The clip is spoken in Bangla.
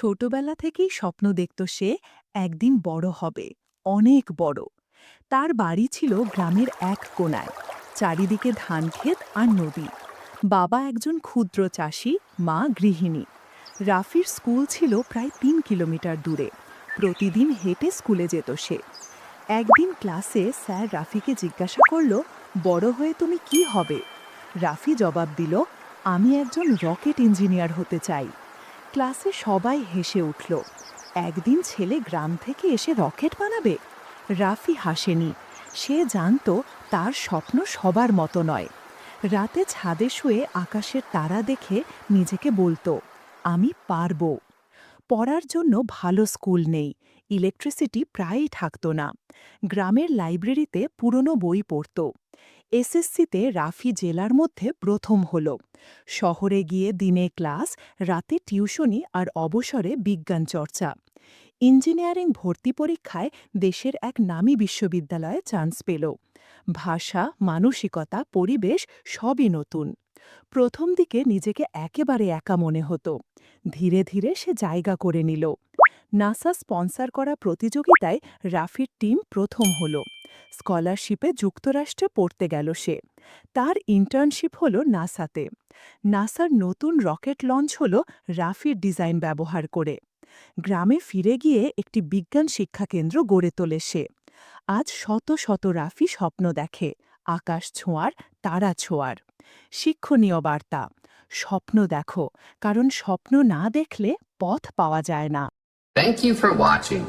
ছোটবেলা থেকেই স্বপ্ন দেখত সে একদিন বড় হবে, অনেক বড়। তার বাড়ি ছিল গ্রামের এক কোণায় চারিদিকে ধানক্ষেত আর নদী। বাবা একজন ক্ষুদ্র চাষি, মা গৃহিণী। রাফির স্কুল ছিল প্রায় তিন কিলোমিটার দূরে। প্রতিদিন হেঁটে স্কুলে যেত সে। একদিন ক্লাসে স্যার রাফিকে জিজ্ঞাসা করল, বড় হয়ে তুমি কি হবে? রাফি জবাব দিল, আমি একজন রকেট ইঞ্জিনিয়ার হতে চাই। ক্লাসে সবাই হেসে উঠল। একদিন ছেলে গ্রাম থেকে এসে রকেট বানাবে? রাফি হাসেনি। সে জানতো তার স্বপ্ন সবার মতো নয়। রাতে ছাদে শুয়ে আকাশের তারা দেখে নিজেকে বলতো, আমি পারব। পড়ার জন্য ভালো স্কুল নেই। ইলেকট্রিসিটি প্রায়ই থাকতো না। গ্রামের লাইব্রেরিতে পুরনো বই পড়ত। এসএসসিতে রাফি জেলার মধ্যে প্রথম হল। শহরে গিয়ে দিনে ক্লাস, রাতে টিউশনি আর অবসরে বিজ্ঞান চর্চা। ইঞ্জিনিয়ারিং ভর্তি পরীক্ষায় দেশের এক নামী বিশ্ববিদ্যালয়ে চান্স পেল। ভাষা, মানসিকতা, পরিবেশ সবই নতুন। প্রথম দিকে নিজেকে একেবারে একা মনে হতো। ধীরে ধীরে সে জায়গা করে নিল। নাসা স্পন্সর করা প্রতিযোগিতায় রাফির টিম প্রথম হল। স্কলারশিপে যুক্তরাষ্ট্রে পড়তে গেল সে। তার ইন্টার্নশিপ হল নাসাতে। নাসার নতুন রকেট লঞ্চ হল রাফির ডিজাইন ব্যবহার করে। গ্রামে ফিরে গিয়ে একটি বিজ্ঞান শিক্ষাকেন্দ্র গড়ে তোলে সে। আজ শত শত রাফি স্বপ্ন দেখে, আকাশ ছোঁয়ার, তারা ছোঁয়ার। শিক্ষণীয় বার্তা, স্বপ্ন দেখো, কারণ স্বপ্ন না দেখলে পথ পাওয়া যায় না। Thank you for watching.